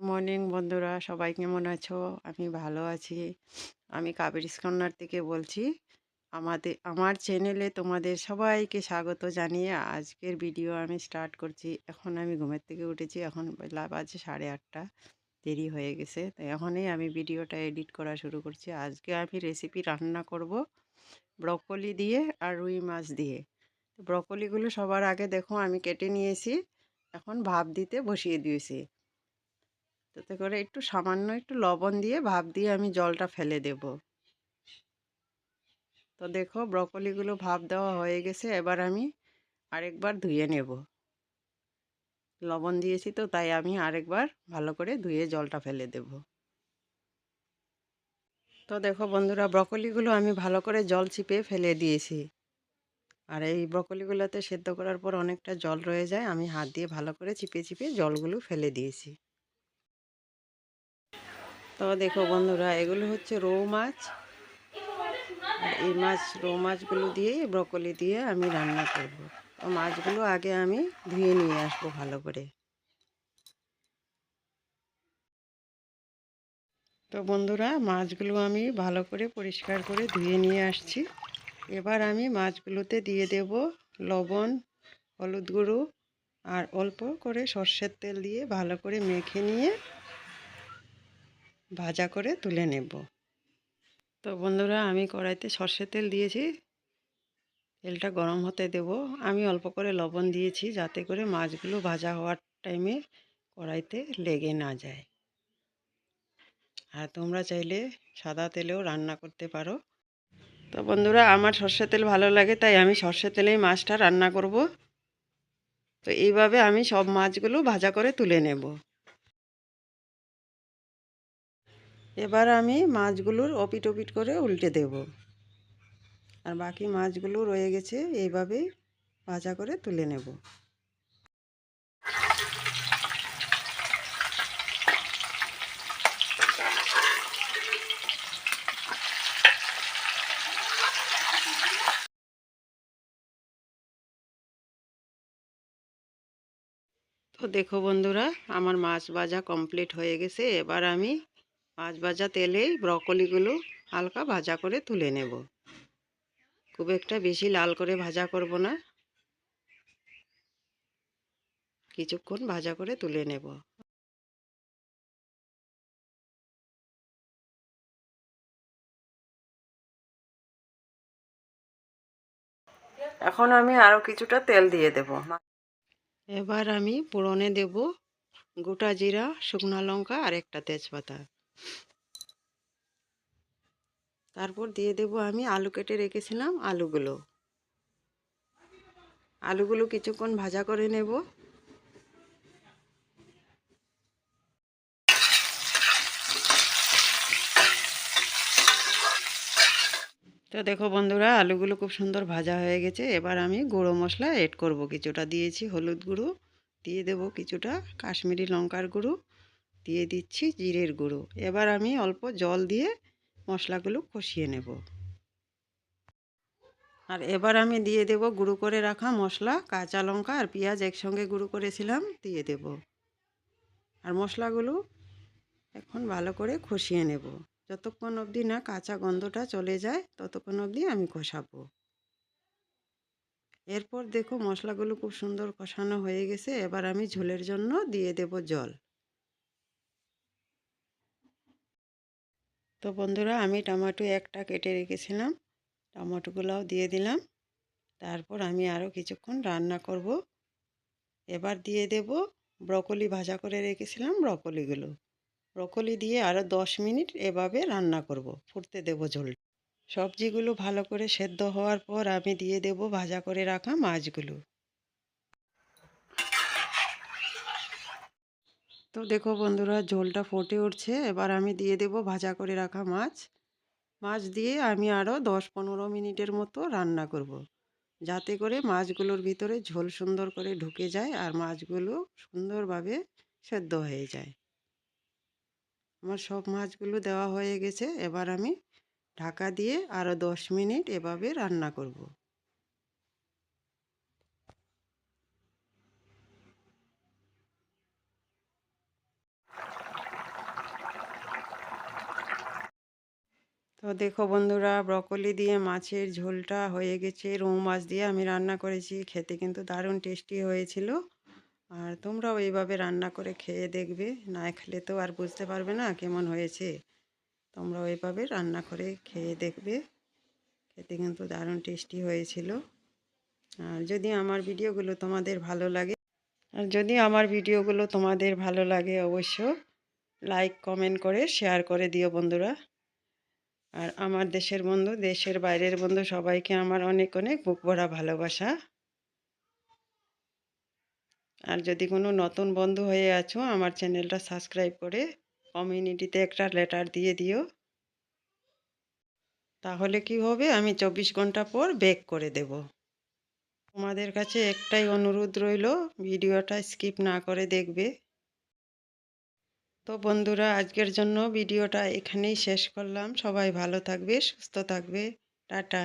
Morning বন্ধুরা। সবাই কেমন আছো? আমি ভালো আছি। আমি কাবেরিস কর্নার থেকে বলছি, আমাদের, আমার চ্যানেলে তোমাদের সবাইকে স্বাগত জানিয়ে আজকের ভিডিও আমি স্টার্ট করছি। এখন আমি ঘুমের থেকে উঠেছি। এখন বেলা বাজে সাড়ে আটটা। দেরি হয়ে গেছে। তো এখনই আমি ভিডিওটা এডিট করা শুরু করছি। আজকে আমি রেসিপি রান্না করব ব্রকলি দিয়ে আর রুই মাছ দিয়ে। ব্রকলিগুলো সবার আগে দেখো, আমি কেটে নিয়েছি। এখন ভাপ দিতে বসিয়ে দিয়েছি। তাতে করে একটু সামান্য একটু লবণ দিয়ে ভাপ দিয়ে আমি জলটা ফেলে দেব। তো দেখো ব্রকলিগুলো ভাপ দেওয়া হয়ে গেছে, এবার আমি আরেকবার ধুয়ে নেব। লবণ দিয়েছি তো, তাই আমি আরেকবার ভালো করে ধুয়ে জলটা ফেলে দেব। তো দেখো বন্ধুরা, ব্রকলিগুলো আমি ভালো করে জল চিপে ফেলে দিয়েছি। আর এই ব্রকলিগুলোতে সেদ্ধ করার পর অনেকটা জল রয়ে যায়, আমি হাত দিয়ে ভালো করে চিপে চিপে জলগুলো ফেলে দিয়েছি। তো দেখো বন্ধুরা, এগুলো হচ্ছে রৌ মাছ। এই মাছ, রৌ মাছগুলো দিয়ে, ব্রকলি দিয়ে আমি রান্না করব। তো মাছগুলো আগে আমি ধুয়ে নিয়ে আসব ভালো করে। তো বন্ধুরা, মাছগুলো আমি ভালো করে পরিষ্কার করে ধুয়ে নিয়ে আসছি। এবার আমি মাছগুলোতে দিয়ে দেব লবণ, হলুদ গুঁড়ো আর অল্প করে সর্ষের তেল দিয়ে ভালো করে মেখে নিয়ে ভাজা করে তুলে নেব। তো বন্ধুরা, আমি কড়াইতে সর্ষে তেল দিয়েছি। তেলটা গরম হতে দেব। আমি অল্প করে লবণ দিয়েছি যাতে করে মাছগুলো ভাজা হওয়ার টাইমে কড়াইতে লেগে না যায়। আর তোমরা চাইলে সাদা তেলেও রান্না করতে পারো। তো বন্ধুরা, আমার সর্ষে তেল ভালো লাগে, তাই আমি সর্ষে তেলেই মাছটা রান্না করব। তো এইভাবে আমি সব মাছগুলো ভাজা করে তুলে নেব। এবার আমি মাছগুলোর অপিট ওপিট করে উল্টে দেব। আর বাকি মাছগুলো রয়ে গেছে, এইভাবেই ভাজা করে তুলে নেব। তো দেখো বন্ধুরা, আমার মাছ ভাজা কমপ্লিট হয়ে গেছে। এবার আমি মাছ ভাজা তেলেই ব্রকলিগুলো হালকা ভাজা করে তুলে নেব। খুব একটা বেশি লাল করে ভাজা করব না। কিছুক্ষণ ভাজা করে তুলে নেব। এখন আমি আরও কিছুটা তেল দিয়ে দেব। এবার আমি পোড়নে দেব গোটা জিরা, শুকনো লঙ্কা আর একটা তেজপাতা। তারপর দিয়ে দেব আমি আলু কেটে রেখেছিলাম আলুগুলো। আলুগুলো কিছুক্ষণ ভাজা করে নেব। তো দেখো বন্ধুরা, আলুগুলো খুব সুন্দর ভাজা হয়ে গেছে। এবার আমি গুঁড়ো মশলা এড করব। কিছুটা দিয়েছি হলুদ গুঁড়ো, দিয়ে দেব কিছুটা কাশ্মীরি লঙ্কার গুঁড়ো। দিয়ে দিচ্ছি জিরের গুঁড়ো। এবার আমি অল্প জল দিয়ে মশলাগুলো কষিয়ে নেব। আর এবার আমি দিয়ে দেব গুঁড়ো করে রাখা মশলা, কাঁচা লঙ্কা আর পেঁয়াজ একসঙ্গে গুঁড়ো করেছিলাম, দিয়ে দেব। আর মশলাগুলো এখন ভালো করে কষিয়ে নেব। যতক্ষণ অবধি না কাঁচা গন্ধটা চলে যায়, ততক্ষণ অবধি আমি কষাবো। এরপর দেখো মশলাগুলো খুব সুন্দর কষানো হয়ে গেছে। এবার আমি ঝোলের জন্য দিয়ে দেব জল। তো বন্ধুরা, আমি টমেটো একটা কেটে রেখেছিলাম, টমেটোগুলোও দিয়ে দিলাম। তারপর আমি আরও কিছুক্ষণ রান্না করব। এবার দিয়ে দেব ব্রকলি ভাজা করে রেখেছিলাম ব্রকলিগুলো। ব্রকলি দিয়ে আরও দশ মিনিট এভাবে রান্না করব, ফুটতে দেব ঝোল। সবজিগুলো ভালো করে সেদ্ধ হওয়ার পর আমি দিয়ে দেব ভাজা করে রাখা মাছগুলো। তো দেখো বন্ধুরা, ঝোলটা ফুটে উঠছে। এবার আমি দিয়ে দেব ভাজা করে রাখা মাছ। মাছ দিয়ে আমি আরও দশ পনেরো মিনিটের মতো রান্না করব। যাতে করে মাছগুলোর ভিতরে ঝোল সুন্দর করে ঢুকে যায় আর মাছগুলো সুন্দরভাবে সেদ্ধ হয়ে যায়। আমার সব মাছগুলো দেওয়া হয়ে গেছে। এবার আমি ঢাকা দিয়ে আরও দশ মিনিট এভাবে রান্না করব। তো দেখো বন্ধুরা, ব্রকলি দিয়ে মাছের ঝোলটা হয়ে গেছে। রৌ মাছ দিয়ে আমি রান্না করেছি, খেতে কিন্তু দারুণ টেস্টি হয়েছিল। আর তোমরাও এইভাবে রান্না করে খেয়ে দেখবে, না খেলে তো আর বুঝতে পারবে না কেমন হয়েছে। তোমরাও এইভাবে রান্না করে খেয়ে দেখবে, খেতে কিন্তু দারুণ টেস্টি হয়েছিল। আর যদি আমার ভিডিওগুলো তোমাদের ভালো লাগে, আর যদি আমার ভিডিওগুলো তোমাদের ভালো লাগে অবশ্য, লাইক, কমেন্ট করে, শেয়ার করে দিও বন্ধুরা। আর আমার দেশের বন্ধু, দেশের বাইরের বন্ধু সবাইকে আমার অনেক অনেক বুক ভরা ভালোবাসা। আর যদি কোনো নতুন বন্ধু হয়ে আছো, আমার চ্যানেলটা সাবস্ক্রাইব করে কমিউনিটিতে একটা লেটার দিয়ে দিও। তাহলে কি হবে? আমি চব্বিশ ঘণ্টা পর বেক করে দেব। তোমাদের কাছে একটাই অনুরোধ রইল, ভিডিওটা স্কিপ না করে দেখবে। তো বন্ধুরা আজকের জন্য ভিডিওটা এখানেই শেষ করলাম। সবাই ভালো থাকবে সুস্থ থাকবে। টাটা।